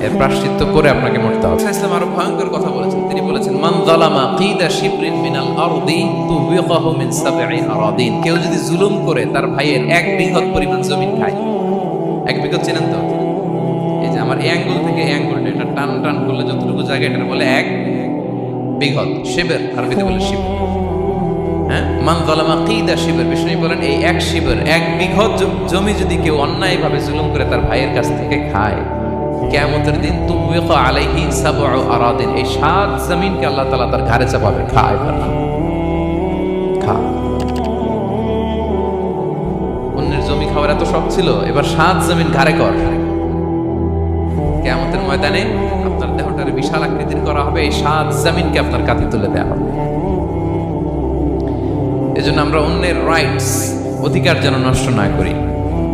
এর প্রাশ্চিত্য করে আপনাকে মরতে হবে। ইসলাম আরও ভয়ঙ্কর কথা বলেছেন। তিনি বলেছেন, মান যালামা কিদা শিবরিন মিনাল আরদি তুবিকাহু মিন সাবঈ আরাদিন। কেউ যদি জুলুম করে, তার ভাইয়ের এক বিঘত পরিমাণ জমি খায়। এক বিঘত চেনেন তো? এই যে আমার এই অ্যাঙ্গুল থেকে অ্যাঙ্গুলটা এটা টান টান করলে যতটুকু জায়গা এটা বলে এক বিঘত শিবের, আরবিতে বলে শিব। হ্যাঁ? মান যালামা কিদা শিবের। বিষ্ণু বলেন, এই এক শিবের, এক বিঘত জমি যদি কেউ অন্যায়ভাবে জুলুম করে, তার ভাইয়ের কাছ থেকে খায়। কেয়ামতের দিন তুবিক আলাইহি আরাদিন। এই সাত জমিনকে আল্লাহ তাআলা তার ঘাড়ে চাপাবে খা, এবার খা। অন্যের জমি খাওয়ার এত শখ ছিল, এবার সাত জমিন কর। ময়দানে আপনার দেহটারে বিশাল আকৃতির করা হবে, এই সাত জমিনকে আপনার কাঁধে তুলে দেওয়া হবে। এজন্য আমরা অন্যের রাইটস অধিকার যেন নষ্ট না করি।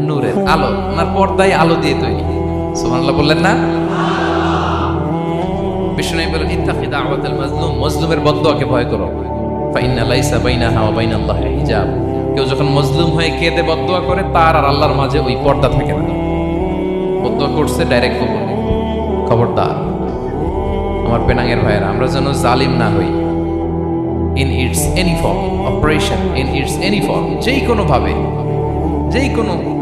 নূরের আলো ওনার পর্দায় আলো দিয়ে তৈরি। সুবহানাল্লাহ বললেন না? বিষ্ণু বলেন দাওয়াতাল মাজলুম। মজলুমের ভয় করো। লাইসা হিজাব। কেউ যখন মজলুম হয়ে কেঁদে করে, তার আর আল্লাহর মাঝে ওই পর্দা থাকে না। করছে ডাইরেক্ট কবুল খবরদার। আমার পেনাঙ্গের ভাইয়েরা, আমরা যেন জালিম না হই। In its any form operation in its any form যেই কোনোভাবে যেই কোনো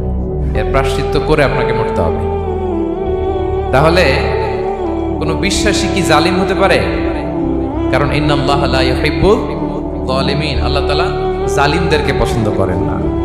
এর প্রাশ্চিত্য করে আপনাকে মরতে হবে। তাহলে কোনো বিশ্বাসী কি জালিম হতে পারে? কারণ ইন্নাল্লাহ লা ইউহিব্বুল যালিমিন, আল্লাহ তাআলা জালিমদেরকে পছন্দ করেন না।